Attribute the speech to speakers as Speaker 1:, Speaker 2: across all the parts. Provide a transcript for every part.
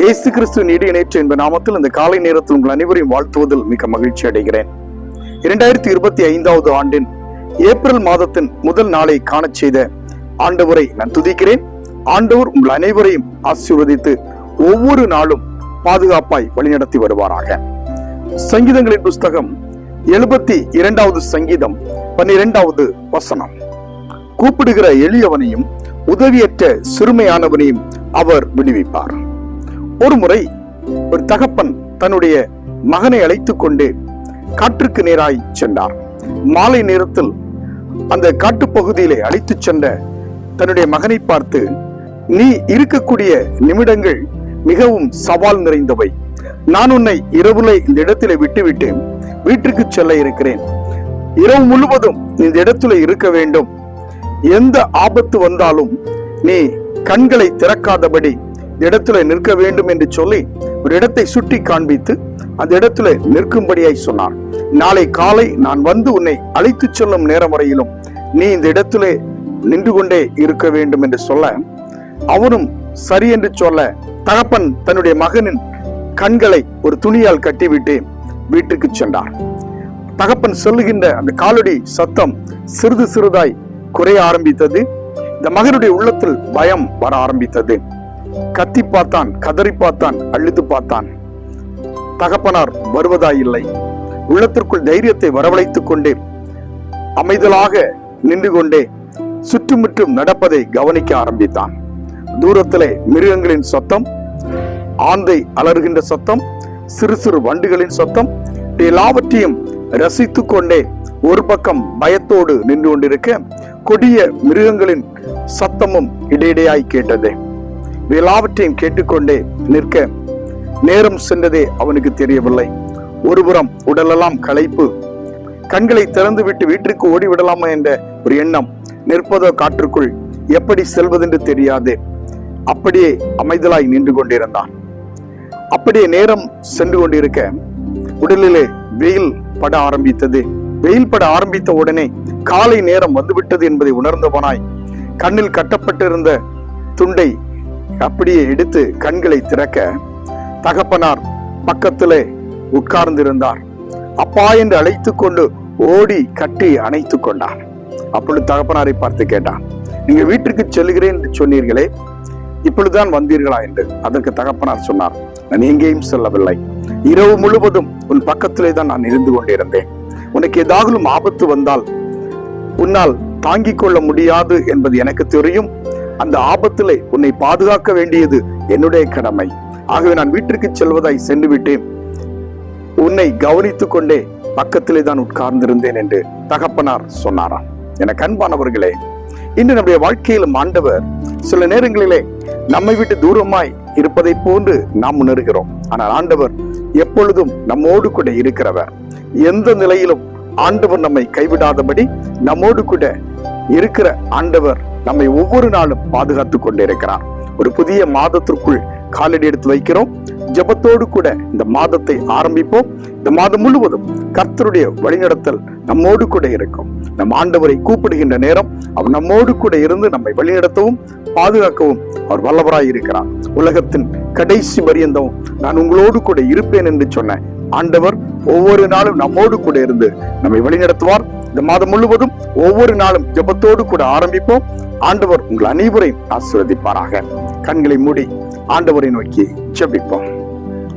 Speaker 1: இயேசு கிறிஸ்து இடி இணைற்று என்ப நாமத்தில் இந்த காலை நேரத்தில் உங்கள் அனைவரையும் வாழ்த்துவதில் மிக மகிழ்ச்சி அடைகிறேன். இரண்டாயிரத்தி இருபத்தி ஐந்தாவது ஆண்டின் ஏப்ரல் மாதத்தின் முதல் நாளை காணச் செய்த ஆண்டவரை நான் துதிக்கிறேன். ஆண்டவர் உங்கள் அனைவரையும் ஆசீர்வதித்து ஒவ்வொரு நாளும் பாதுகாப்பாய் வழிநடத்தி வருவாராக. சங்கீதங்களின் புஸ்தகம் எழுபத்தி இரண்டாவது சங்கீதம் பன்னிரெண்டாவது வசனம். கூப்பிடுகிற எளியவனையும் உதவியற்ற சிறுமையானவனையும் அவர் விடுவிப்பார். ஒரு முறை ஒரு தகப்பன் தன்னுடைய மகனை அழைத்துக் கொண்டு காற்றுக்கு நேராய் சென்றார். மாலை நேரத்தில் அந்த காட்டுப்பகுதியிலே அழைத்துச் சென்ற தன்னுடைய மகனை பார்த்து நீ இருக்கக்கூடிய நிமிடங்கள் மிகவும் சவால் நிறைந்தவை. நான் உன்னை இரவுல இந்த இடத்திலே விட்டுவிட்டு வீட்டுக்கு செல்ல இருக்கிறேன். இரவு முழுவதும் இந்த இடத்துல இருக்க வேண்டும். எந்த ஆபத்து வந்தாலும் நீ கண்களை திறக்காதபடி இடத்துல நிற்க வேண்டும் என்று சொல்லி ஒரு இடத்தை சுட்டி காண்பித்து அந்த இடத்துல நிற்கும்படியாய் சொன்னார். நாளை காலை நான் வந்து உன்னை அழைத்து செல்லும் நேரம் வரையிலும் நீ இந்த இடத்துல நின்று கொண்டே இருக்க வேண்டும் என்று சொல்ல அவனும் சரி என்று சொல்ல தகப்பன் தன்னுடைய மகனின் கண்களை ஒரு துணியால் கட்டிவிட்டு வீட்டுக்கு சென்றார். தகப்பன் சொல்லுகின்ற அந்த காலடி சத்தம் சிறிது சிறிதாய் குறைய ஆரம்பித்தது. இந்த மகனுடைய உள்ளத்தில் பயம் வர ஆரம்பித்தது. கத்தி பார்த்தான் கதறி பார்த்தான் அழுது பார்த்தான். தகப்பனார் வருவதாயில்லை. உள்ளத்திற்குள் தைரியத்தை வரவழைத்துக் கொண்டே அமைதலாக நின்று கொண்டே சுற்றுமுற்றும் நடப்பதை கவனிக்க ஆரம்பித்தான். தூரத்திலே மிருகங்களின் சத்தம் ஆந்தை அலறுகின்ற சத்தம் சிறு சிறு வண்டுகளின் சத்தம் எல்லாவற்றையும் ரசித்துக் கொண்டே ஒரு பக்கம் பயத்தோடு நின்று கொண்டிருக்க கொடிய மிருகங்களின் சத்தமும் இடையிடையாய் கேட்டது. எல்லாவற்றையும் கேட்டுக்கொண்டே நிற்க நேரம் சென்றதே அவனுக்கு தெரியவில்லை. ஒருபுறம் உடலெல்லாம் களைப்பு. கண்களை திறந்துவிட்டு வீட்டிற்கு ஓடிவிடலாமா என்ற ஒரு எண்ணம் நிற்பதோ காற்றுக்குள் எப்படி செல்வதென்று தெரியாது. அப்படியே அமைதலாய் நின்று கொண்டிருந்தான். அப்படியே நேரம் சென்று கொண்டிருக்க உடலிலே வெயில் பட ஆரம்பித்தது. வெயில் பட ஆரம்பித்த உடனே காலை நேரம் வந்துவிட்டது என்பதை உணர்ந்தவனாய் கண்ணில் கட்டப்பட்டிருந்த துண்டை அப்படியே எடுத்து கண்களை திறக்க தகப்பனார் பக்கத்திலே உட்கார்ந்திருந்தார். அப்பா என்று அழைத்துக் கொண்டு ஓடி கட்டி அணைத்துக் கொண்டார். அப்பொழுது தகப்பனாரை பார்த்து கேட்டான் நீங்க வீட்டிற்கு செல்கிறேன் என்று சொன்னீர்களே இப்பொழுதுதான் வந்தீர்களா? என்று. அதற்கு தகப்பனார் சொன்னார் நான் எங்கேயும் செல்லவில்லை. இரவு முழுவதும் உன் பக்கத்திலே தான் நான் இருந்து கொண்டிருந்தேன். உனக்கு ஏதாவது ஆபத்து வந்தால் உன்னால் தாங்கிக் கொள்ள முடியாது என்பது எனக்கு தெரியும். அந்த ஆபத்திலே உன்னை பாதுகாக்க வேண்டியது என்னுடைய கடமை. ஆகவே நான் வீட்டிற்கு செல்வதாய் சென்று விட்டேன் உன்னை கவனித்துக் கொண்டே பக்கத்திலே தான் உட்கார்ந்திருந்தேன் என்று தகப்பனார் சொன்னாராம். என கண்பானவர்களே இன்று நம்முடைய வாழ்க்கையிலும் ஆண்டவர் சில நேரங்களிலே நம்மை விட்டு தூரமாய் இருப்பதை போன்று நாம் உணர்கிறோம். ஆனால் ஆண்டவர் எப்பொழுதும் நம்மோடு கூட இருக்கிறவர். எந்த நிலையிலும் ஆண்டவர் நம்மை கைவிடாதபடி நம்மோடு கூட இருக்கிற ஆண்டவர் நம்மை ஒவ்வொரு நாளும் பாதுகாத்துக் கொண்டிருக்கிறார். ஒரு புதிய மாதத்திற்குள் காலடி எடுத்து வைக்கிறோம். ஜெபத்தோடு கூட இந்த மாதத்தை ஆரம்பிப்போம். இந்த மாதம் முழுவதும் கர்த்தருடைய வழிநடத்தல் நம்மோடு கூட இருக்கும். நம் ஆண்டவரை கூப்பிடுகின்ற நேரம் அவர் நம்மோடு கூட இருந்து நம்மை வழிநடத்தவும் பாதுகாக்கவும் அவர் வல்லவராய் இருக்கிறார். உலகத்தின் கடைசி பரியந்தம் நான் உங்களோடு கூட இருப்பேன் என்று சொன்ன ஆண்டவர் ஒவ்வொரு நாளும் நம்மோடு கூட இருந்து நம்மை வழிநடத்துவார். இந்த மாதம் முழுவதும் ஒவ்வொரு நாளும் ஜெபத்தோடு கூட ஆரம்பிப்போம். ஆண்டவர் உங்கள் அனைவரையும் ஆசீர்வதிப்பாராக. கண்களை மூடி ஆண்டவரை நோக்கி ஜெபிப்போம்.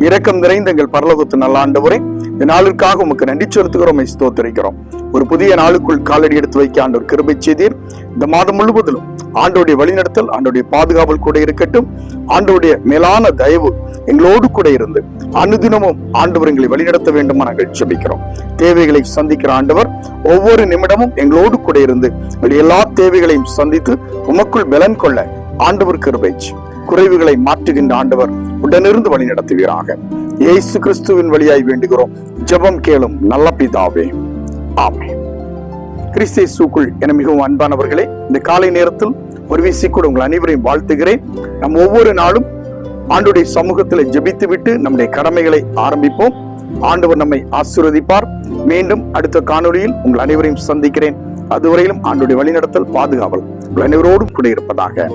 Speaker 1: இரக்கம் நிறைந்த எங்கள் பரலோகத்து நல்ல ஆண்டவரே இந்த நாளுக்காக உமக்கு நன்றி செலுத்துகிறோம் உம்மை ஸ்தோத்திரிக்கிறோம். ஒரு புதிய நாளுக்குள் காலடி எடுத்து வைக்க ஆண்டவர் கிருபை செய்தீர். இந்த மாதம் முழுவதிலும் ஆண்டோடைய வழிநடத்தல் ஆண்டோடைய பாதுகாவல் கூட இருக்கட்டும். ஆண்டோடைய மேலான தயவு எங்களோடு கூட இருந்து அனுதினமும் ஆண்டவர் எங்களை வழிநடத்த வேண்டும் நாங்கள் ஜெபிக்கிறோம். தேவைகளை சந்திக்கிற ஆண்டவர் ஒவ்வொரு நிமிடமும் எங்களோடு கூட இருந்து எங்களுடைய எல்லா தேவைகளையும் சந்தித்து உமக்குள் பலன் கொள்ள ஆண்டவர் கிருபை குறைவுகளை மாற்றுகின்ற ஆண்டவர் உடனிருந்து வழி நடத்துவீராக. இயேசு கிறிஸ்துவின் வழியாய் வேண்டுகிறோம். ஜெபம் கேளும் நல்ல பிதாவே. ஆமே கிறிஸ்தேசுக்குள் என மிகவும் அன்பானவர்களே இந்த காலை நேரத்தில் ஒரு வீசி கூட உங்கள் அனைவரையும் வாழ்த்துகிறேன். நம் ஒவ்வொரு நாளும் ஆண்டுடைய சமூகத்தில் ஜெபித்து விட்டு நம்முடைய கடமைகளை ஆரம்பிப்போம். ஆண்டவர் நம்மை ஆசீர்வதிப்பார். மீண்டும் அடுத்த காணொளியில் உங்கள் அனைவரையும் சந்திக்கிறேன். அதுவரையிலும் ஆண்டுடைய வழிநடத்தல் பாதுகாவல் உங்கள் அனைவரோடும் கூட இருப்பதாக.